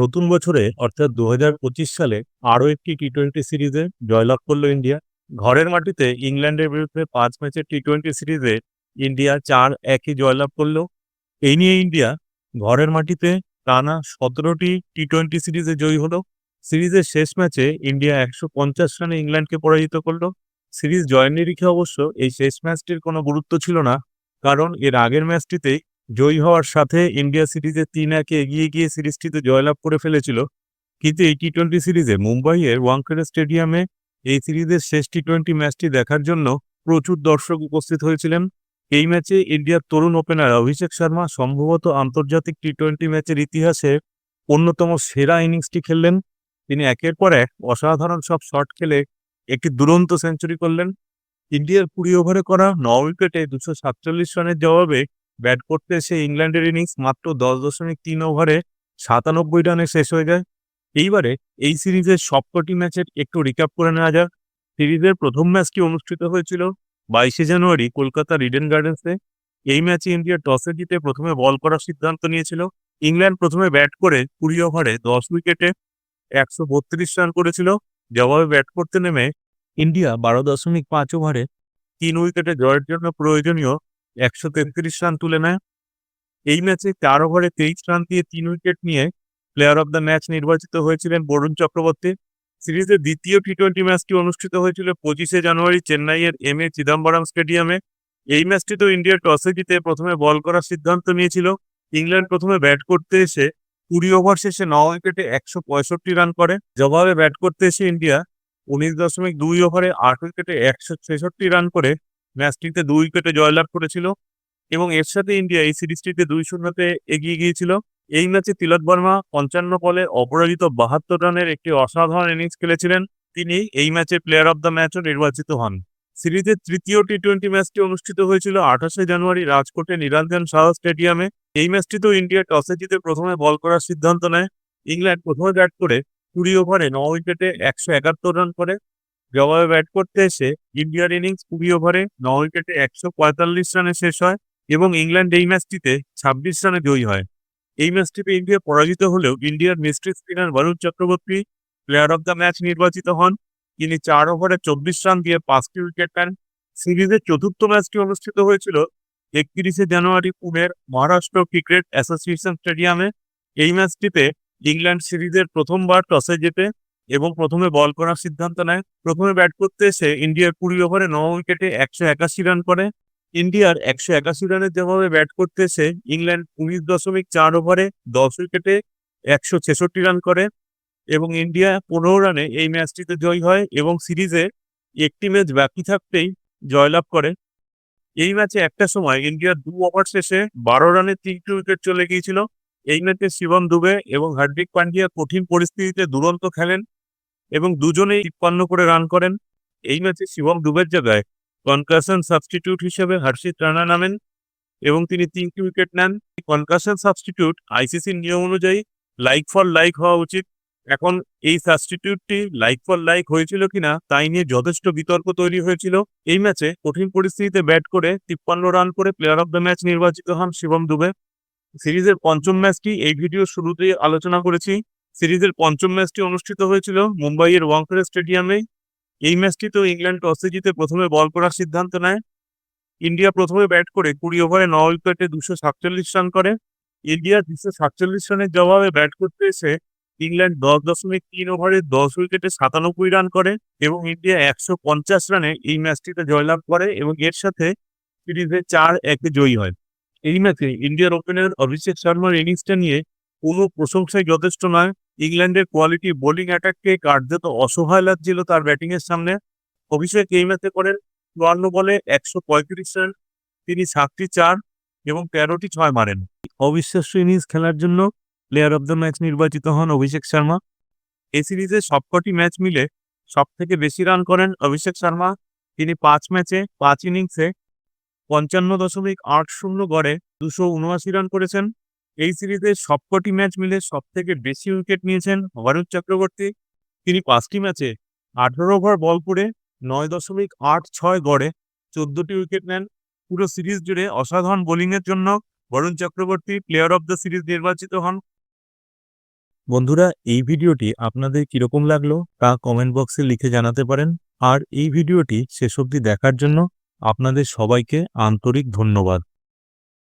নতুন বছরে, অর্থাৎ দু হাজার পঁচিশ সালে, আরও একটি টি টোয়েন্টি সিরিজে জয়লাভ করল ইন্ডিয়া। ঘরের মাটিতে ইংল্যান্ডের বিরুদ্ধে পাঁচ ম্যাচের টি টোয়েন্টি সিরিজে ইন্ডিয়া চার একই জয়লাভ করল। এই নিয়ে ইন্ডিয়া ঘরের মাটিতে টানা সতেরোটি টি টোয়েন্টি সিরিজে জয়ী হলো। সিরিজের শেষ ম্যাচে ইন্ডিয়া একশো পঞ্চাশ রানে ইংল্যান্ডকে পরাজিত করল। সিরিজ জয়ের নিরিখে অবশ্য এই শেষ ম্যাচটির কোনো গুরুত্ব ছিল না, কারণ এর আগের ম্যাচটিতে জয়ী হওয়ার সাথে ইন্ডিয়া সিরিজে তিন একে এগিয়ে গিয়ে সিরিজটিতে জয়লাভ করে ফেলেছিল। কিন্তু এই টি টোয়েন্টি সিরিজে মুম্বাইয়ের ওয়াংখেড়ে স্টেডিয়ামে এই সিরিজের শেষ টি টোয়েন্টি ম্যাচটি দেখার জন্য প্রচুর দর্শক উপস্থিত হয়েছিলেন। এই ম্যাচে ইন্ডিয়ার তরুণ ওপেনার অভিষেক শর্মা সম্ভবত আন্তর্জাতিক টি টোয়েন্টি ম্যাচের ইতিহাসে অন্যতম সেরা ইনিংসটি খেললেন। তিনি একের পর এক অসাধারণ সব শট খেলে একটি দুরন্ত সেঞ্চুরি করলেন। ইন্ডিয়ার কুড়ি ওভারে করা ন উইকেটে দুশো সাতচল্লিশ রানের জবাবে ব্যাট করতে এসে ইংল্যান্ডের ইনিংস মাত্র দশ দশমিক তিন ওভারে সাতানব্বই রানে শেষ হয়ে যায়। এইবারে এই সিরিজের সবকটি ম্যাচের একটু রিক্যাপ করে নেওয়া যাক। সিরিজের প্রথম ম্যাচটি অনুষ্ঠিত হয়েছিল? বাইশে জানুয়ারি কলকাতা রিডেন গার্ডেন্সে। এই ম্যাচে ইন্ডিয়া টসে জিতে প্রথমে বল করার সিদ্ধান্ত নিয়েছিল। ইংল্যান্ড প্রথমে ব্যাট করে কুড়ি ওভারে দশ উইকেটে একশো বত্রিশ রান করেছিল। জবাবে ব্যাট করতে নেমে ইন্ডিয়া বারো দশমিক পাঁচ ওভারে তিন উইকেটে জয়ের জন্য প্রয়োজনীয় একশো তেত্রিশ রান তুলে নেয়। এই ম্যাচে চার ওভারে তেইশ রান দিয়ে তিন উইকেট নিয়ে প্লেয়ার অব দ্য ম্যাচ নির্বাচিত হয়েছিলেন বরুণ চক্রবর্তী। সিরিজের দ্বিতীয় টি টোয়েন্টি ম্যাচটি অনুষ্ঠিত হয়েছিল পঁচিশে জানুয়ারি চেন্নাইয়ের এম এ চিদম্বরম স্টেডিয়ামে। এই ম্যাচটিতেও ইন্ডিয়া টসে জিতে প্রথমে বল করার সিদ্ধান্ত নিয়েছিল। ইংল্যান্ড প্রথমে ব্যাট করতে এসে কুড়ি ওভার শেষে ন উইকেটে একশো পঁয়ষট্টি রান করে। জবাবে ব্যাট করতে এসে ইন্ডিয়া উনিশ দশমিক দুই ওভারে আট উইকেটে একশো ছেষট্টি রান করে ম্যাচটিতে দুই উইকেটে জয়লাভ করেছিল এবং এর সাথে ইন্ডিয়া এই সিরিজটিতে দুই শূন্যতে এগিয়ে গিয়েছিল। এই ম্যাচে তিলক বর্মা পঞ্চান্ন বলে অপরাজিত বাহাত্তর রানের একটি অসাধারণ ইনিংস খেলেছিলেন। তিনি এই ম্যাচে প্লেয়ার অব দ্য ম্যাচও নির্বাচিত হন। সিরিজের তৃতীয় টি টোয়েন্টি ম্যাচটি অনুষ্ঠিত হয়েছিল আঠাশে জানুয়ারি রাজকোটে নিরঞ্জন শাহ স্টেডিয়ামে। এই ম্যাচটিতেও ইন্ডিয়া টসে জিতে প্রথমে বল করার সিদ্ধান্ত নেয়। ইংল্যান্ড প্রথমে ব্যাট করে কুড়ি ওভারে ন উইকেটে একশো একাত্তর রান করে। জবাবে ব্যাট করতে এসে ইন্ডিয়ার ইনিংস কুড়ি ওভারে ন উইকেটে একশো পঁয়তাল্লিশ রানে শেষ হয় এবং ইংল্যান্ড এই ম্যাচটিতে ছাব্বিশ রানে জয়ী হয়। এই ম্যাচটিতে ইন্ডিয়া পরাজিত হলেও ইন্ডিয়ার mystery spinner Varun Chakravarthy player of the match নির্বাচিত হন। তিনি চার ওভারে চব্বিশ রান দিয়ে পাঁচটি উইকেট পান সিরিজের চতুর্থ ম্যাচটি অনুষ্ঠিত হয়েছিল একত্রিশে জানুয়ারি পুনের মহারাষ্ট্র ক্রিকেট অ্যাসোসিয়েশন স্টেডিয়ামে। এই ম্যাচটিতে ইংল্যান্ড সিরিজের প্রথমবার টসে জেতে এবং প্রথমে বল করার সিদ্ধান্ত নেয়। প্রথমে ব্যাট করতে এসে ইন্ডিয়ার কুড়ি ওভারে ন উইকেটে একশো একাশি রান করে। ইন্ডিয়ার একশো একাশি রানের যেভাবে ব্যাট করতে এসে ইংল্যান্ড উনিশ দশমিক চার ওভারে দশ উইকেটে একশো ছেষট্টি রান করে এবং ইন্ডিয়া পনেরো রানে এই ম্যাচটিতে জয়ী হয় এবং সিরিজে একটি ম্যাচ বাকি থাকতেই জয়লাভ করে। এই ম্যাচে একটা সময় ইন্ডিয়ার দু ওভার শেষে বারো রানে তিনটি উইকেট চলে গিয়েছিল। এই ম্যাচে শিবম দুবে এবং হার্দিক পান্ডিয়া কঠিন পরিস্থিতিতে দুরন্ত খেলেন। এবং দুজনেই তিপ্পান্ন করে রান করেন। এই ম্যাচে শিবম দুবের জায়গায় কনকাশন সাবস্টিটিউট হিসেবে হর্ষিত রানা নামেন এবং তিনি তিনটি উইকেট নেন। কনকাশন সাবস্টিটিউট আইসিসির নিয়ম অনুযায়ী লাইক ফর লাইক হওয়া উচিত। এখন এই সাবস্টিটিউটটি লাইক ফর লাইক হয়েছিল কিনা তাই নিয়ে যথেষ্ট বিতর্ক তৈরি হয়েছিল। এই ম্যাচে কঠিন পরিস্থিতিতে ব্যাট করে তিপ্পান্ন রান করে প্লেয়ার অব দ্য ম্যাচ নির্বাচিত হন শিবম দুবে। সিরিজের পঞ্চম ম্যাচটি এই ভিডিও শুরুতেই আলোচনা করেছি। সিরিজের পঞ্চম ম্যাচটি অনুষ্ঠিত হয়েছিল মুম্বাইয়ের ওয়াংখেড়ে স্টেডিয়ামে। এই ম্যাচটিতেও ইংল্যান্ড টসে জিতে প্রথমে বল করার সিদ্ধান্ত নেয়। ইন্ডিয়া প্রথমে ব্যাট করে কুড়ি ওভারে ন উইকেটে দুশো সাতচল্লিশ রান করে। ইন্ডিয়া দুশো সাতচল্লিশ রানের জবাবে ব্যাট করতে এসে ইংল্যান্ড দশ দশমিক তিন ওভারে দশ উইকেটে সাতানব্বই রান করে এবং ইন্ডিয়া একশো পঞ্চাশ রানে এই ম্যাচটিতে জয়লাভ করে এবং এর সাথে সিরিজে চার একে জয়ী হয়। এই ম্যাচে ইন্ডিয়ার ওপেনার অভিষেক শর্মার ইনিংসটা নিয়ে কোনো প্রশংসাই যথেষ্ট নয়। ইংল্যান্ডের কোয়ালিটি বোলিং অ্যাটাককে কার্যত অসহায় লাগছিল তার ব্যাটিংয়ের সামনে। অভিষেক এই ম্যাচে করেন চুয়ান্ন বলে একশো পঁয়ত্রিশ রান, তিনি সাতটি চার এবং তেরোটি ছয় মারেন। অবিশ্বাস্য ইনিংস খেলার জন্য প্লেয়ার অব দ্য ম্যাচ নির্বাচিত হন অভিষেক শর্মা। এ সিরিজে সবকটি ম্যাচ মিলে সব থেকে বেশি রান করেন অভিষেক শর্মা। তিনি পাঁচ ম্যাচে পাঁচ ইনিংসে পঞ্চান্ন দশমিক আট শূন্য গড়ে দুশো উনআশি রান করেছেন। এই সিরিজে সবকটি ম্যাচ মিলে সব থেকে বেশি উইকেট নিয়েছেন বরুণ চক্রবর্তী। তিনি পাঁচটি ম্যাচে আঠারো ওভার বল করে নয় দশমিক আট ছয় গড়ে চোদ্দটি উইকেট নেন। পুরো সিরিজ জুড়ে অসাধারণ বোলিংয়ের জন্য Varun Chakravarthy player of the series নির্বাচিত হন। বন্ধুরা, এই ভিডিওটি আপনাদের কীরকম লাগল তা কমেন্ট বক্সে লিখে জানাতে পারেন। আর এই ভিডিওটি শেষ অবধি দেখার জন্য আপনাদের সবাইকে আন্তরিক ধন্যবাদ।